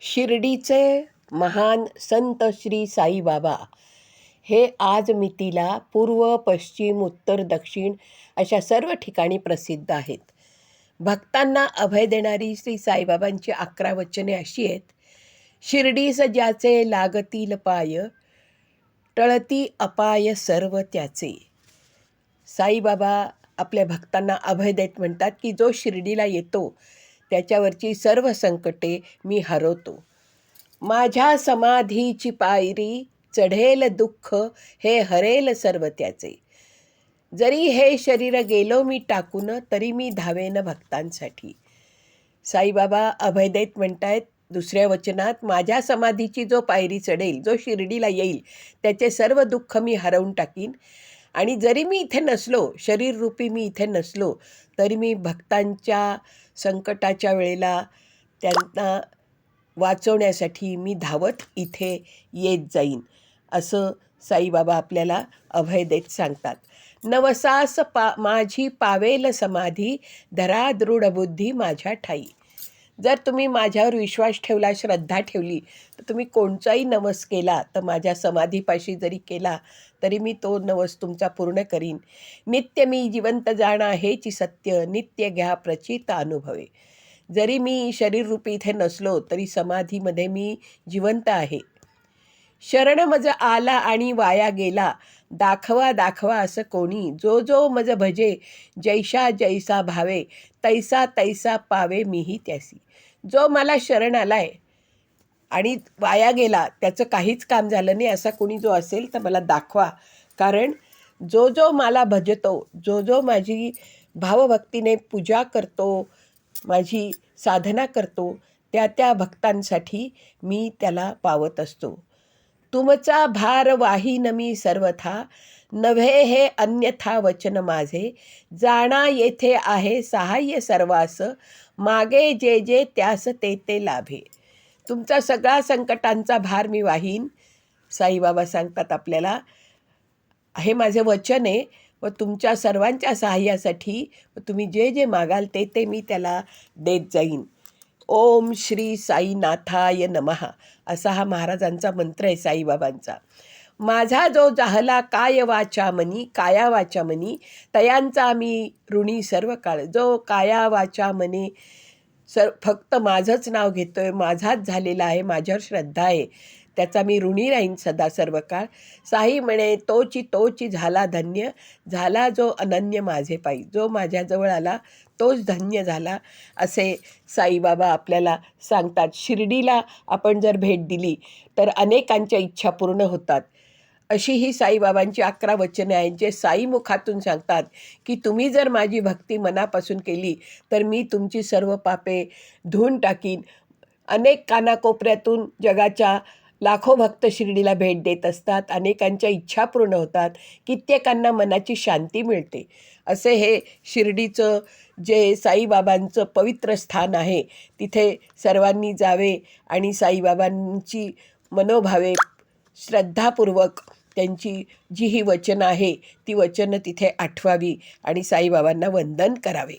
शिर्डीचे महान संत श्री साईबाबा. हे आज मितीला पूर्व पश्चिम उत्तर दक्षिण अशा सर्व ठिकाणी प्रसिद्ध आहेत. भक्तांना अभय देणारी श्री साईबाबांची अकरा वचने अशी आहेत. शिर्डीस ज्याचे लागतील पाय टळती अपाय सर्व त्याचे. साईबाबा आपल्या भक्तांना अभय देत म्हणतात की जो शिर्डीला येतो त्याच्यावरची सर्व संकटे मी हरवतो. माझ्या समाधीची पायरी चढेल दुःख हे हरेल सर्व त्याचे. जरी हे शरीर गेलो मी टाकून तरी मी धावेन भक्तांसाठी. साईबाबा अभयदेत म्हणतायत दुसऱ्या वचनात माझ्या समाधीची जो पायरी चढेल जो शिर्डीला येईल त्याचे सर्व दुःख मी हरवून टाकीन. आणि जरी मी इथे नसलो शरीररूपी मी इथे नसलो तरी मी भक्तांच्या संकटाच्या वेळेला त्यांना वाचवण्यासाठी मी धावत इथे येत जाईन असं साईबाबा आपल्याला अभय देत सांगतात. नवसास पा माझी पावेल समाधी धरा दृढ बुद्धी माझ्या ठाई. जर तुम्ही माझ्यावर विश्वास ठेवला श्रद्धा ठेवली तर तुम्ही कोणचाही नवस केला तर माझ्या समाधीपाशी जरी केला तरी मी तो नवस तुमचा पूर्ण करीन. नित्य मी जिवंत जाणं हेची सत्य नित्य घ्या प्रचित अनुभवे. जरी मी शरीररूपी इथे नसलो तरी समाधीमध्ये मी जिवंत आहे. शरण मज आला आणि वाया गेला. दाखवा दाखवा असं कोणी. जो जो मज भजे जैसा जैसा भावे तैसा तैसा पावे मीही त्यासी. जो मला शरण आलाय आणि वाया गेला त्याचं काहीच काम झालं नाही असा कोणी जो असेल तर मला दाखवा. कारण जो जो मला भजतो जो जो माझी भावभक्तीने पूजा करतो माझी साधना करतो त्या त्या भक्तांसाठी मी त्याला पावत असतो. तुमचा भार वाहीन मी सर्वथा नव्हे हे अन्यथा वचन माझे. जाणा येथे आहे सहाय्य सर्वास मागे जे जे त्यास ते ते लाभे. तुमचा सगळा संकटांचा भार मी वाहीन. साईबाबा सांगतात आपल्याला हे माझे वचन आहे व तुमच्या सर्वांच्या सहाय्यासाठी तुम्ही जे जे मागाल ते ते मी त्याला देत जाईन. ओम श्री साईनाथाय नमहा असा हा महाराजांचा मंत्र आहे साईबाबांचा. माझा जो जाहला काय वाचा मनी काया वाचा मनी तयांचा मी ऋणी सर्व काळ. जो काया वाचा मनी सर फक्त माझंच नाव घेतो आहे माझाच झालेला आहे माझ्यावर श्रद्धा आहे. त्याचा मी ऋणी राहीन सदा सर्व काळ साई म्हणे तोची तोची झाला धन्य झाला जो अनन्य माझे पायी. जो माझ्याजवळ आला तोच धन्य झाला असे साईबाबा आपल्याला सांगतात. शिर्डीला आपण जर भेट दिली तर अनेकांच्या इच्छा पूर्ण होतात. अशी ही साईबाबांची अकरा वचने आहेत जे साई मुखातून सांगतात की तुम्ही जर माझी भक्ती मनापासून केली तर मी तुमची सर्व पापे धुवून टाकीन. अनेक कानाकोपऱ्यातून जगाच्या लाखो भक्त शिर्डीला भेट देत असतात अनेकांच्या इच्छा पूर्ण होतात कित्येकांना मनाची शांती मिळते. असे हे शिर्डीचं जे साईबाबांचं पवित्र स्थान आहे तिथे सर्वांनी जावे आणि साईबाबांची मनोभावे श्रद्धापूर्वक त्यांची जी ही वचनं आहे ती वचनं तिथे आठवावी आणि साईबाबांना वंदन करावे.